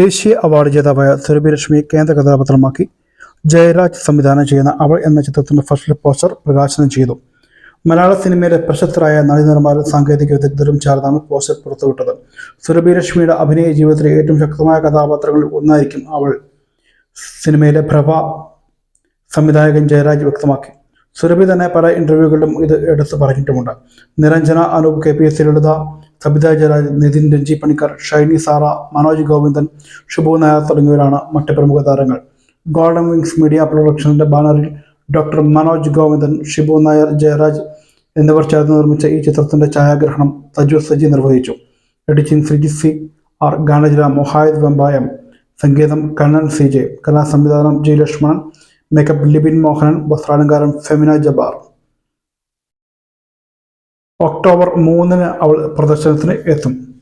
ദേശീയ അവാർഡ് ജേതാവായ സുരഭിലക്ഷ്മി കേന്ദ്ര കഥാപാത്രമാക്കി ജയരാജ് സംവിധാനം ചെയ്യുന്ന അവൾ എന്ന ചിത്രത്തിന്റെ ഫസ്റ്റ് പോസ്റ്റർ പ്രകാശനം ചെയ്തു. മലയാള സിനിമയിലെ പ്രശസ്തരായ നടീനടന്മാരും സാങ്കേതിക വിദഗ്ധരും ചേർന്നാണ് പോസ്റ്റർ പുറത്തുവിട്ടത്. സുരഭിലക്ഷ്മിയുടെ അഭിനയ ജീവിതത്തിലെ ഏറ്റവും ശക്തമായ കഥാപാത്രങ്ങളിൽ ഒന്നായിരിക്കും അവൾ. സിനിമയിലെ പ്രഭ സംവിധായകൻ ജയരാജ് വ്യക്തമാക്കി. സുരഭി തന്നെ പല ഇന്റർവ്യൂകളിലും ഇത് എടുത്തു പറഞ്ഞിട്ടുമുണ്ട്. Niranjana Anoop K P S Lalitha Sabitha Jayaraj Nithin Renji Panicker Shiny Sara Manoj Govindan Shubu Nair തുടങ്ങിയവരാണ് മറ്റ് പ്രമുഖ താരങ്ങൾ. ഗോൾഡൻ വിങ്സ് മീഡിയ പ്രൊഡക്ഷന്റെ ബാനറിൽ ഡോക്ടർ മനോജ് ഗോവിന്ദൻ ഷിബു നായർ ജയരാജ് എന്നിവർ ചേർന്ന് നിർമ്മിച്ച ഈ ചിത്രത്തിന്റെ ഛായാഗ്രഹണം തജു സജി നിർവഹിച്ചു. Editing Sreeji C. ആർ. ഗാനജില മൊഹായത് വെമ്പായം സംഗീതം കണ്ണൻ സി. ജെ. കലാസംവിധാനം ജി. ലക്ഷ്മണൻ മേക്കപ്പ് ലിബിൻ മോഹനൻ വസ്ത്രാലങ്കാരം ഫെമിന ജബാർ ഒക്ടോബർ മൂന്നിന് അവൾ പ്രദർശനത്തിന് എത്തും.